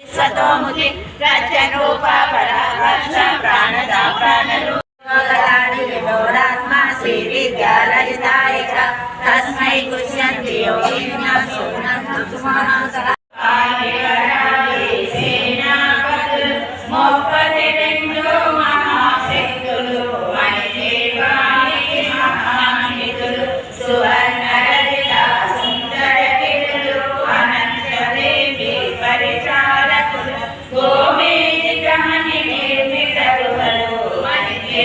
సతోముఖి ప్రజనోపాపరాకాశ ప్రాణదా ప్రాణలు విభోరాత్మా శ్రీ విద్యాలయదాయక తస్మై కుష్యంతి